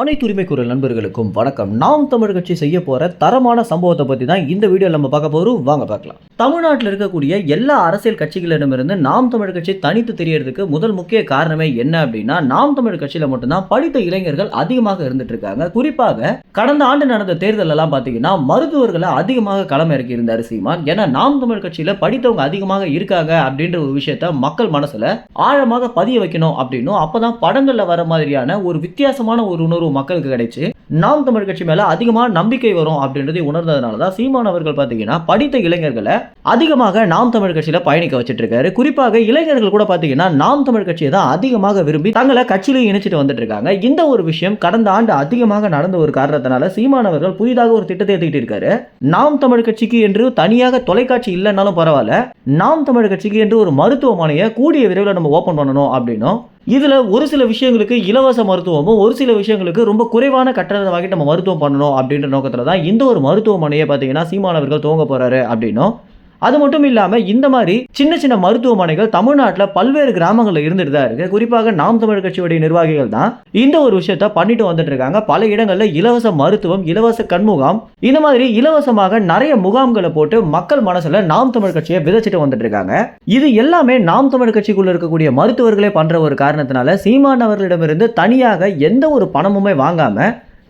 அனைத்து உரிமை குரல் நண்பர்களுக்கும் வணக்கம். நாம் தமிழ் கட்சி செய்ய போற தரமான சம்பவத்தை பத்தி தான் இந்த வீடியோ நம்ம பார்க்க போறோம். வாங்க பார்க்கலாம். தமிழ்நாட்டில் இருக்கக்கூடிய எல்லா அரசியல் கட்சிகளிடமிருந்து நாம் தமிழ் கட்சி தனித்து தெரியறதுக்கு முதல் முக்கிய காரணமே என்ன அப்படின்னா நாம் தமிழ் கட்சியில மட்டும்தான் படித்த இளைஞர்கள் அதிகமாக இருந்துட்டு இருக்காங்க குறிப்பாக கடந்த ஆண்டு நடந்த தேர்தல் எல்லாம் பாத்தீங்கன்னா மருத்துவர்களை அதிகமாக களம் இறக்கி இருந்தார் சீமான். ஏன்னா நாம் தமிழ் கட்சியில படித்தவங்க அதிகமாக இருக்காங்க அப்படின்ற ஒரு விஷயத்த மக்கள் மனசுல ஆழமாக பதிய வைக்கணும் அப்படின்னும் அப்பதான் படங்கள்ல வர மாதிரியான ஒரு வித்தியாசமான ஒரு உணர்வு மக்களுக்கு கிடைச்சு நாம் தமிழ் கட்சி மேல அதிகமான நம்பிக்கை வரும் அப்படின்றதை உணர்ந்ததுனால தான் சீமான் அவர்கள் பார்த்தீங்கன்னா படித்த இளைஞர்களை அதிகமாக நாம் தமிழ் கட்சியில பயணிக்க வச்சிட்டு இருக்காரு குறிப்பாக இளைஞர்கள் கூட பாத்தீங்கன்னா நாம் தமிழ் கட்சியை தான் அதிகமாக விரும்பி தங்களை கட்சியிலையும் இணைச்சிட்டு வந்துட்டு இருக்காங்க இந்த ஒரு விஷயம் கடந்த ஆண்டு அதிகமாக நடந்த ஒரு காரணத்தினால சீமான் அவர்கள் புதிதாக ஒரு திட்டத்தை ஏற்றிட்டு இருக்காரு. நாம் தமிழ் கட்சிக்கு என்று தனியாக தொலைக்காட்சி இல்லைன்னாலும் பரவாயில்ல. நாம் தமிழ் கட்சிக்கு என்று ஒரு மருத்துவமனையை கூடிய விரைவில் நம்ம ஓப்பன் பண்ணணும் அப்படின்னும் இதில் ஒரு சில விஷயங்களுக்கு இலவச மருத்துவமும் ஒரு சில விஷயங்களுக்கு ரொம்ப குறைவான கட்டணத்தை வாங்கிட்டு நம்ம மருத்துவம் பண்ணணும் அப்படின்ற நோக்கத்தில் தான் இந்த ஒரு மருத்துவமனையை பார்த்தீங்கன்னா சீமானவர்கள் துவங்க போகிறாரு அப்படின்னும் அது மட்டும் இல்லாமல் இந்த மாதிரி சின்ன சின்ன மருத்துவமனைகள் தமிழ்நாட்டில் பல்வேறு கிராமங்களில் இருந்துட்டு தான் இருக்கு. குறிப்பாக நாம் தமிழ் கட்சியுடைய நிர்வாகிகள் தான் இந்த ஒரு விஷயத்த பண்ணிட்டு வந்துட்டு இருக்காங்க. பல இடங்களில் இலவச மருத்துவம் இலவச கண்முகாம் இந்த மாதிரி இலவசமாக நிறைய முகாம்களை போட்டு மக்கள் மனசுல நாம் தமிழ் கட்சியை விதைச்சிட்டு வந்துட்டு இருக்காங்க. இது எல்லாமே நாம் தமிழ் கட்சிக்குள்ள இருக்கக்கூடிய மருத்துவர்களே பண்ற ஒரு காரணத்தினால சீமான் அவர்களிடமிருந்து தனியாக எந்த ஒரு பணமுமே வாங்காம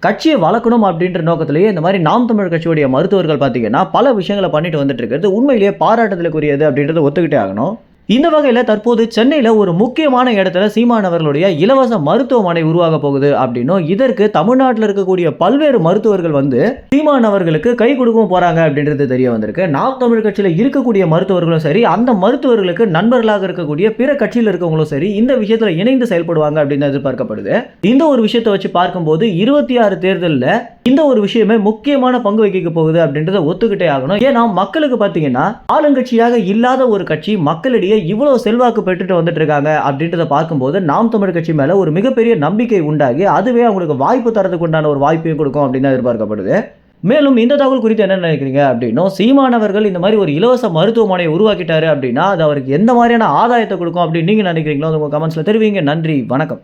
கட்சியை வளர்க்கணும் அப்படின்ற நோக்கத்திலேயே இந்த மாதிரி நாம் தமிழ் கட்சியுடைய மருத்துவர்கள் பார்த்தீங்கன்னா பல விஷயங்களை பண்ணிட்டு வந்துட்டு இருக்கிறது. உண்மையிலேயே பாராட்டுதலுக்குரியது அப்படின்றத ஒத்துக்கிட்டே ஆகணும். இந்த வகையில் தற்போது சென்னையில் ஒரு முக்கியமான இடத்துல சீமான் அவர்களுடைய இலவச மருத்துவமனை உருவாக போகுது அப்படின்னும் இதற்கு தமிழ்நாட்டில் இருக்கக்கூடிய பல்வேறு மருத்துவர்கள் வந்து சீமான் அவர்களுக்கு கை கொடுக்கவும் போகிறாங்க அப்படின்றது தெரிய வந்திருக்கு. நாம் தமிழ் கட்சியில் இருக்கக்கூடிய மருத்துவர்களும் சரி அந்த மருத்துவர்களுக்கு நண்பர்களாக இருக்கக்கூடிய பிற கட்சியில் இருக்கவங்களும் சரி இந்த விஷயத்தில் இணைந்து செயல்படுவாங்க அப்படின்னு எதிர்பார்க்கப்படுது. இந்த ஒரு விஷயத்தை வச்சு பார்க்கும்போது இருபத்தி ஆறு தேர்தலில் இந்த ஒரு விஷயமே முக்கியமான பங்கு வகிக்க போகுது அப்படின்றத ஒத்துக்கிட்டே ஆகணும். ஏன்னா மக்களுக்கு பார்த்தீங்கன்னா ஆளுங்கட்சியாக இல்லாத ஒரு கட்சி மக்களிடையே இவ்வளவு செல்வாக்கு பெற்றுட்டு வந்துட்டு இருக்காங்க அப்படின்றத பார்க்கும்போது நாம் தமிழ் கட்சி மேல ஒரு மிகப்பெரிய நம்பிக்கை உண்டாகி அதுவே அவங்களுக்கு வாய்ப்பு தரதுக்கு உண்டான ஒரு வாய்ப்பையும் கொடுக்கும் அப்படின்னு தான் எதிர்பார்க்கப்படுது. மேலும் இந்த தகவல் குறித்து என்ன நினைக்கிறீங்க அப்படின்னும் சீமானவர்கள் இந்த மாதிரி ஒரு இலவச மருத்துவமனையை உருவாக்கிட்டாரு அப்படின்னா அது அவருக்கு எந்த மாதிரியான ஆதாயத்தை கொடுக்கும் அப்படின்னு நீங்க நினைக்கிறீங்களோ உங்கள் கமெண்ட்ஸ்ல தெரிவிங்க. நன்றி வணக்கம்.